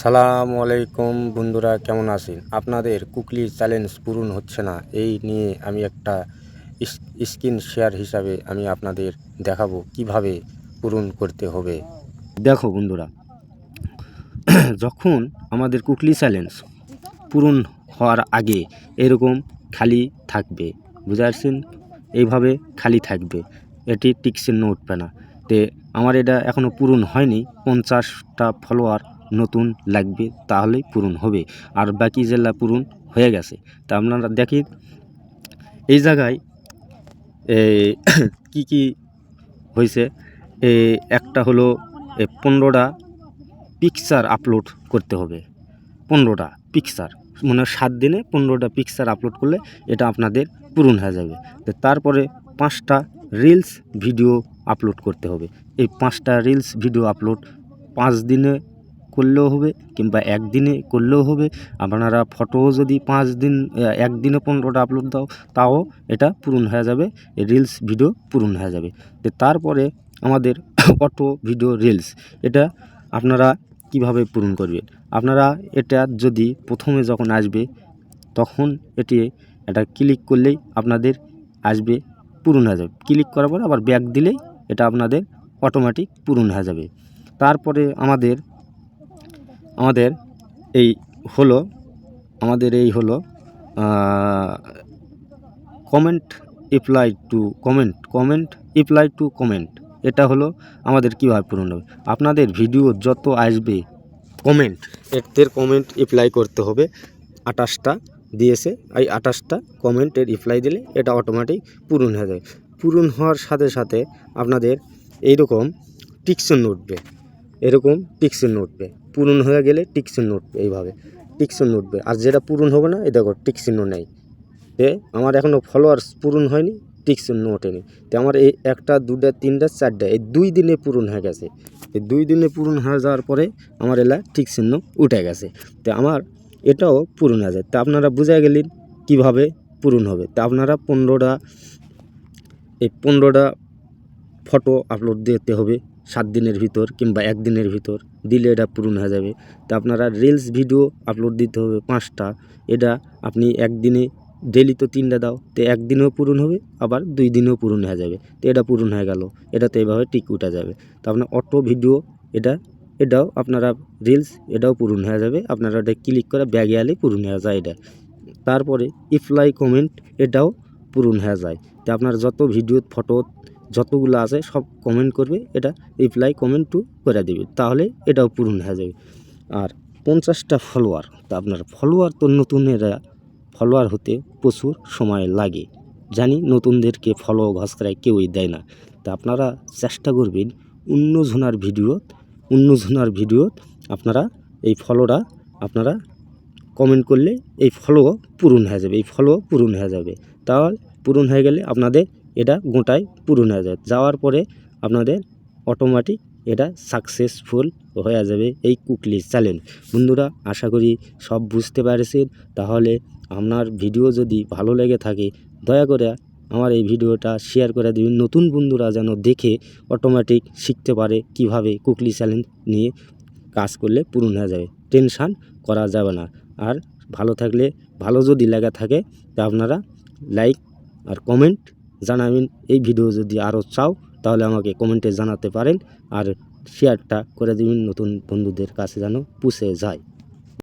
সালাম আলাইকুম বন্ধুরা, কেমন আছেন? আপনাদের কুকলি চ্যালেঞ্জ পূরণ হচ্ছে না, এই নিয়ে আমি একটা স্ক্রিন শেয়ার হিসাবে আমি আপনাদের দেখাবো কীভাবে পূরণ করতে হবে। দেখো বন্ধুরা, যখন আমাদের কুকলি চ্যালেঞ্জ পূরণ হওয়ার আগে এরকম খালি থাকবে বুঝতে পারছেন এইভাবে খালি থাকবে, এটি টিকচিহ্ন উঠবে না তে আমার এটা এখনও পূরণ হয়নি, পঞ্চাশটা ফলোয়ার নতুন লাগবে, তাহলেই পূরণ হবে। আর বাকি জেলা পূরণ হয়ে গেছে। তা আপনারা দেখি, এই জায়গায় কী কী হয়েছে? একটা হলো পনেরোটা পিকচার আপলোড করতে হবে। পনেরোটা পিকচার মানে সাত দিনে পনেরোটা পিকচার আপলোড করলে এটা আপনাদের পূরণ হয়ে যাবে। তো তারপরে পাঁচটা রিলস ভিডিও আপলোড করতে হবে। এই পাঁচটা রিলস ভিডিও আপলোড পাঁচ দিনে করলেও হবে কিংবা একদিনে করলেও হবে। আপনারা ফটো যদি পাঁচ দিন একদিনে পনেরোটা আপলোড দাও, তাও এটা পূরণ হয়ে যাবে রিলস ভিডিও পূরণ হয়ে যাবে। তারপরে আমাদের অটো ভিডিও রিলস এটা আপনারা কীভাবে পূরণ করবেন? আপনারা এটা যদি প্রথমে যখন আসবে, তখন এটি এটা ক্লিক করলেই আপনাদের আসবে, পূরণ হয়ে যাবে। ক্লিক করার পরে আবার ব্যাক দিলেই এটা আপনাদের অটোমেটিক পূরণ হয়ে যাবে। তারপরে আমাদের আমাদের এই হলো, আমাদের এই হলো comment apply to comment comment apply to comment এটা হলো আমাদের কীভাবে পূরণ হবে। আপনাদের ভিডিও যত আসবে কমেন্ট এর কমেন্ট অ্যাপ্লাই করতে হবে, আঠাশটা দিয়েছে, এই আঠাশটা কমেন্টের রিপ্লাই দিলে এটা অটোমেটিক পূরণ হয়ে যাবে পূরণ হওয়ার সাথে সাথে আপনাদের এইরকম টিকশন উঠবে। এরকম টিকশন উঠবে পূরণ হয়ে গেলে টিকশন উঠবে এইভাবে টিকশন উঠবে আর যেটা পূরণ হবে না, এই দেখো টিকশিহ্ন নেই। এ আমার এখনও ফলোয়ার্স পূরণ হয়নি টিকশিহ্ন ওঠেনি তো আমার এই একটা, দুটা, তিনটা, চারটা, এই দুই দিনে পূরণ হয়ে গেছে। এই দুই দিনে পূরণ হয়ে যাওয়ার পরে আমার এলা টিকচিহ্ন উঠে গেছে। তো আমার এটাও পূরণ হয়ে যায়। তা আপনারা বুঝে গেলেন কীভাবে পূরণ হবে। তা আপনারা পনেরোটা, এই পনেরোটা ফটো আপলোড দিতে হবে সাত দিনের ভিতর কিংবা একদিনের ভিতর, দিলে এটা পূরণ হয়ে যাবে। তা আপনারা রিলস ভিডিও আপলোড দিতে হবে পাঁচটা, এটা আপনি একদিনে ডেলি তো তিনটা দাও, তো একদিনেও পূরণ হবে, আবার দুই দিনেও পূরণ হয়ে যাবে। তো এটা পূরণ হয়ে গেল, এটা তো এভাবে টিক উঠা যাবে। তো আপনার অটো ভিডিও এটা, এটাও আপনারা রিলস এটাও পূরণ হয়ে যাবে, আপনারা এটা ক্লিক করে ব্যাগে আলে পূরণ হয়ে যায় এটা। তারপরে ইফলাই কমেন্ট এটাও পূরণ হয়ে যায়। তো আপনার যত ভিডিও ফটো যতগুলো আছে সব কমেন্ট করবে, এটা রিপ্লাই কমেন্ট টু করে দেবে। তাহলে এটাও পূরণ হয়ে যাবে। আর পঞ্চাশটা ফলোয়ার তা আপনার ফলোয়ার তো নতুনেরা ফলোয়ার হতে প্রচুর সময় লাগে। জানি নতুনদেরকে ফলো ঘসকায় কেউই দেয় না। তা আপনারা চেষ্টা করবেন অন্য অন্যজনার ভিডিও অন্যজনার ভিডিও আপনারা এই ফলোটা আপনারা কমেন্ট করলে এই ফলো পূরণ হয়ে যাবে, এই ফলো পূরণ হয়ে যাবে। তাহলে পূরণ হয়ে গেলে আপনাদের এটা গোটায় পূরণ হয়ে যাবে যাওয়ার পরে আপনাদের অটোমেটিক এটা সাকসেসফুল হয়ে যাবে এই কুকলি চ্যালেঞ্জ বন্ধুরা, আশা করি সব বুঝতে পেরেছেন। তাহলে আপনার ভিডিও যদি ভালো লেগে থাকে, দয়া করে আমার এই ভিডিওটা শেয়ার করে দিবেন। নতুন বন্ধুরা যেন দেখে অটোমেটিক শিখতে পারে কীভাবে কুকলি চ্যালেঞ্জ নিয়ে কাজ করলে পূরণ হয়ে যাবে। টেনশান করা যাবে না। আর ভালো থাকলে, ভালো যদি লেগে থাকে, তা আপনারা লাইক আর কমেন্ট জানাবেন। এই ভিডিও যদি আরও চাও, তাহলে আমাকে কমেন্টে জানাতে পারেন আর শেয়ারটা করে দেবেন, নতুন বন্ধুদের কাছে যেন পুষে যায়।